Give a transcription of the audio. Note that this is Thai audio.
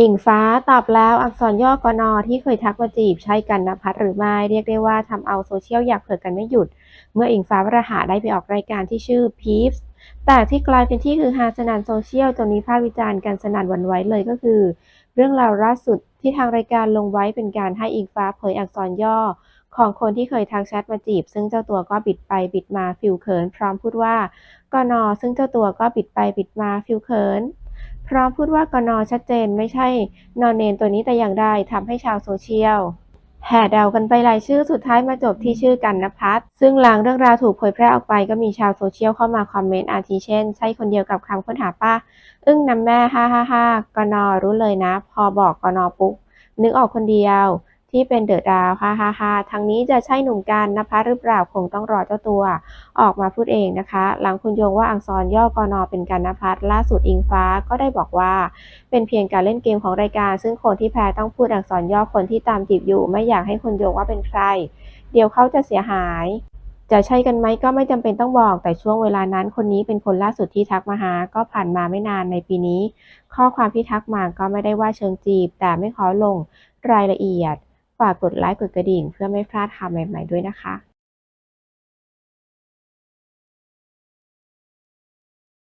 อิงฟ้าตอบแล้วอักษรย่อกนอที่เคยทักมาจีบใช่กันนภัสหรือไม่เรียกได้ว่าทำเอาโซเชียลอยากเผือกกันไม่หยุด เมื่ออิงฟ้าวราหะได้ไปออกรายการที่ชื่อ Peeps แต่ที่กลายเป็นที่คือฮาสนันโซเชียลจนมีภาพวิจารณ์กันสนั่นวันไหวเลยก็คือ เรื่องราวล่าสุดที่ทางรายการลงไว้เป็นการให้อิงฟ้าเผยอักษรย่อ ของคนที่เคยทักแชทมาจีบ ซึ่งเจ้าตัวก็บิดไปบิดมาฟิลเขิน พร้อมพูดว่ากนอซึ่งเจ้าตัวก็บิดไปบิดมาฟิลเขิน พร้อมพูดว่ากนอชัดเจนไม่ใช่นอนเนนตัวนี้แต่อย่างใดทำให้ชาวโซเชียลแห่เดากันไปหลายชื่อสุดท้ายมาจบที่ชื่อกันนภัสซึ่งหลังเรื่องราวถูกเผยแพร่ออกไปก็มีชาวโซเชียลเข้ามาคอมเมนต์อาทิเช่น ใช่คนเดียวกับคำค้นหาป้า อึ้งน้ำแม่ฮ่าฮ่าฮ่ากนอรู้เลยนะ พอบอกกนอปุ๊บนึกออกคนเดียว ที่เป็นเดอะดาวฮ่าฮ่าฮ่าทางนี้จะใช่หนุ่มกันนภัสหรือเปล่าคงต้องรอเจ้าตัว ออกมาพูดเองนะคะ หลังคุณโยงว่าอักษรย่อกนอเป็นกันนภัสล่าสุดอิงฟ้าก็ได้บอกว่า เป็นเพียงการเล่นเกมของรายการ ซึ่งคนที่แพ้ต้องพูดอักษรย่อคนที่ตามจีบอยู่ ไม่อยากให้คนโยงว่าเป็นใคร เดี๋ยวเขาจะเสียหายจะใช่กันไหมก็ไม่จำเป็นต้องบอก แต่ช่วงเวลานั้นคนนี้เป็นคนล่าสุดที่ทักมาหา ก็ผ่านมาไม่นานในปีนี้ ข้อความที่ทักมาก็ไม่ได้ว่าเชิงจีบ แต่ไม่ขอลงรายละเอียด ฝากกดไลค์กดกระดิ่ง เพื่อไม่พลาดข่าวใหม่ ๆ ด้วยนะคะ